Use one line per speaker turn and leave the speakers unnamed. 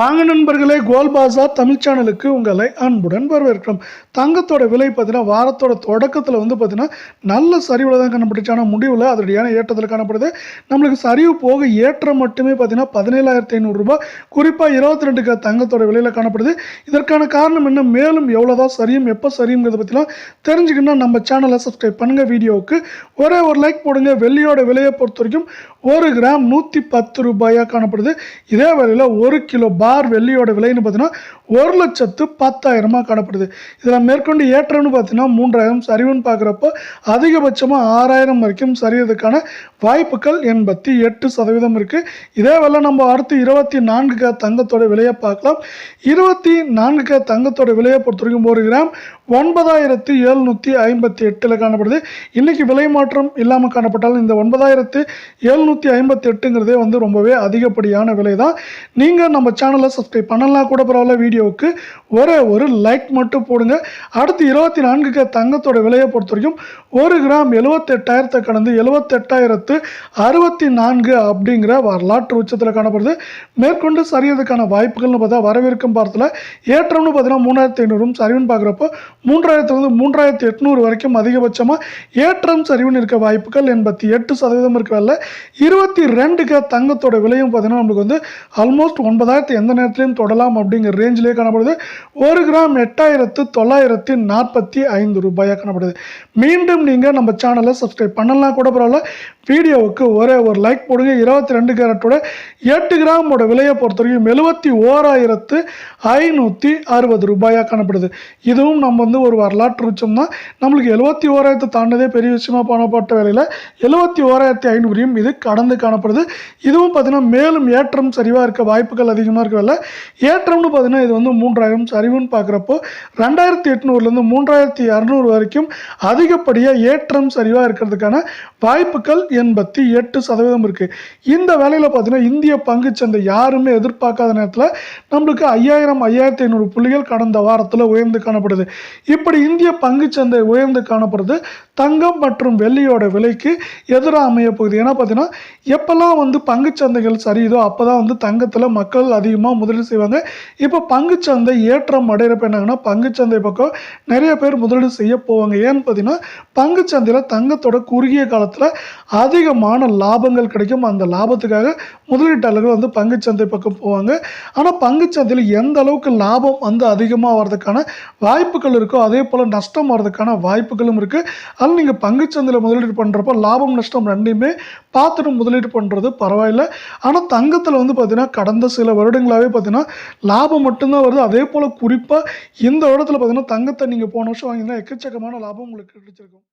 வாங்க நண்பர்களே கோல் பாசார் தமிழ் சேனலுக்கு உங்களை அன்புடன் வரவேற்கிறோம். தங்கத்தோட விலை பார்த்தீங்கன்னா வாரத்தோட தொடக்கத்தில் வந்து பார்த்தீங்கன்னா நல்ல சரிவில் தான் காணப்பட்டுச்சு. ஆனால் முடிவில் அதோடையான ஏற்றத்தில் காணப்படுது. நம்மளுக்கு சரிவு போக ஏற்றம் மட்டுமே பார்த்தீங்கன்னா பதினேழாயிரத்தி ஐநூறுரூபா குறிப்பாக இருபத்தி ரெண்டுக்கு தங்கத்தோட விலையில் காணப்படுது. இதற்கான காரணம் என்ன? மேலும் எவ்வளோதான் சரியும் எப்போ சரியுங்கிறத பற்றிலாம் தெரிஞ்சுக்கணும்னா நம்ம சேனலை சப்ஸ்கிரைப் பண்ணுங்கள் வீடியோவுக்கு ஒரே ஒரு லைக் போடுங்க. வெள்ளியோட விலையை பொறுத்த வரைக்கும் ஒரு கிராம் நூற்றி பத்து ரூபாயாக காணப்படுது. இதே வேலையில் ஒரு கிலோ பார் வெள்ளியோட விலைன்னு பார்த்தீங்கன்னா ஒரு லட்சத்து பத்தாயிரமாக காணப்படுது. இதில் மேற்கொண்டு ஏற்றம்னு பார்த்தீங்கன்னா மூன்றாயிரம் சரிவுன்னு பார்க்குறப்போ அதிகபட்சமாக ஆறாயிரம் வரைக்கும் சரியறதுக்கான வாய்ப்புகள் எண்பத்தி எட்டு சதவீதம் இருக்குது இதே வேலை நம்ம அடுத்து இருபத்தி நான்கு க தங்கத்தோட விலையை பார்க்கலாம். இருபத்தி நான்கு க தங்கத்தோட விலையை பொறுத்த வரைக்கும் ஒரு கிராம் ஒன்பதாயிரத்து எழுநூற்றி ஐம்பத்தி எட்டில் காணப்படுது. இன்றைக்கி விலை மாற்றம் இல்லாமல் காணப்பட்டாலும் இந்த ஒன்பதாயிரத்து எழுநூற்றி ஐம்பத்தி எட்டுங்கிறதே வந்து ரொம்பவே அதிகப்படியான விலை தான் நீங்கள் நம்ம சேனல் சேனலை சப்ஸ்கிரைப் பண்ணலாம் கூட பரவாயில்ல வீடியோவுக்கு ஒரே ஒரு லைக் மட்டும் போடுங்க. அடுத்து இருபத்தி நான்குக்கு தங்கத்தோட விலையை பொறுத்த வரைக்கும் ஒரு கிராம் எழுபத்தெட்டாயிரத்தை கடந்து எழுபத்தெட்டாயிரத்து அறுபத்தி நான்கு அப்படிங்கிற வரலாற்று உச்சத்தில் காணப்படுது. மேற்கொண்டு சரியதுக்கான வாய்ப்புகள்னு பார்த்தா வரவிருக்கும் பாரத்தில் ஏற்றம்னு பார்த்தீங்கன்னா மூணாயிரத்தி ஐநூறும் சரிவுன்னு பார்க்குறப்போ மூன்றாயிரத்துலேருந்து மூன்றாயிரத்தி எட்நூறு வரைக்கும் அதிகபட்சமாக ஏற்றம் சரிவுன்னு இருக்க வாய்ப்புகள் எண்பத்தி எட்டு சதவீதம் இருக்கவில்லை இருபத்தி ரெண்டுக்கு தங்கத்தோட விலையும் பார்த்தீங்கன்னா நம்மளுக்கு வந்து ஆல்மோஸ்ட் ஒன்பதாயிரத்தி எந்த நேரத்திலையும் தொடலாம் அப்படிங்கிற ரேஞ்சிலே காணப்படுது. ஒரு கிராம் எட்டாயிரத்து தொள்ளாயிரத்தி நாற்பத்தி ஐந்து ரூபாயாக காணப்படுது. மீண்டும் நீங்கள் நம்ம சேனலை சப்ஸ்கிரைப் பண்ணலாம் கூட பரவாயில்ல. வீடியோவுக்கு ஒரே ஒரு லைக் போடுங்க. இருபத்தி ரெண்டு கேரட்டோட எட்டு கிராமோட விலையை பொறுத்த வரைக்கும் எழுபத்தி ஓராயிரத்து ஐநூற்றி அறுபது ரூபாயாக காணப்படுது. இதுவும் நம்ம வந்து ஒரு வரலாற்று உச்சம் தான். நம்மளுக்கு எழுபத்தி ஓராயிரத்து தாண்டதே பெரிய விஷயமாக பண்ணப்பட்ட வேலையில் எழுபத்தி ஓராயிரத்தி ஐநூறையும் இது கடந்து காணப்படுது. இதுவும் பார்த்தீங்கன்னா மேலும் ஏற்றம் சரிவாக இருக்க வாய்ப்புகள் அதிகமாக இருக்கவில்லை ஏற்றம்னு பார்த்தீங்கன்னா இது வந்து மூன்றாயிரம் சரிவுன்னு பார்க்குறப்போ ரெண்டாயிரத்தி எட்நூறுலேருந்து மூன்றாயிரத்தி இரநூறு வரைக்கும் அதிகப்படியாக ஏற்றம் சரிவாக இருக்கிறதுக்கான வாய்ப்புகள் எண்பத்தி எட்டு சதவீதம் இருக்குது இந்த வேலையில் பார்த்தீங்கன்னா இந்திய பங்குச்சந்தை யாருமே எதிர்பார்க்காத நேரத்தில் நம்மளுக்கு ஐயாயிரம் ஐயாயிரத்தி ஐநூறு புள்ளிகள் கடந்த வாரத்தில் உயர்ந்து காணப்படுது. இப்படி இந்திய பங்குச்சந்தை உயர்ந்து காணப்படுது. தங்கம் மற்றும் வெள்ளியோட விலைக்கு எதிராக அமைய போகுது. ஏன்னா பார்த்தீங்கன்னா எப்போல்லாம் வந்து பங்குச்சந்தைகள் சரியுதோ அப்போ தான் வந்து தங்கத்தில் மக்கள் அதிகமாக முதலீடு செய்வாங்க. இப்போ பங்குச்சந்தை ஏற்றம் அடையிறப்ப என்னங்கன்னா பங்குச்சந்தை பக்கம் நிறைய பேர் முதலீடு செய்ய போவாங்க. ஏன்னு பார்த்தீங்கன்னா பங்குச்சந்தையில் தங்கத்தோட குறுகிய காலத்தில் அதிகமான லாபங்கள் கிடைக்கும். அந்த லாபத்துக்காக முதலீட்டாளர்கள் வந்து பங்குச்சந்தை பக்கம் போவாங்க. ஆனால் பங்குச்சந்தையில் எந்த அளவுக்கு லாபம் வந்து அதிகமாக வர்றதுக்கான வாய்ப்புகள் இருக்கோ அதே போல் நஷ்டம் வர்றதுக்கான வாய்ப்புகளும் இருக்குது அதனால் நீங்கள் பங்குச்சந்தையில் முதலீடு பண்ணுறப்போ லாபம் நஷ்டம் ரெண்டையுமே பார்த்துட்டு முதலீடு பண்ணுறது பரவாயில்ல. ஆனால் தங்கத்தில் வந்து பார்த்தீங்கன்னா கடந்த சில வருடங்கள் ஃபுல்லாகவே பார்த்தீங்கன்னா லாபம் மட்டும்தான் வருது. அதே போல் குறிப்பாக இந்த இடத்துல பார்த்தீங்கன்னா தங்கத்தை நீங்கள் போன வருஷம் வாங்கினா எக்கச்சக்கமான லாபம் உங்களுக்கு கிடைச்சிருக்கும்.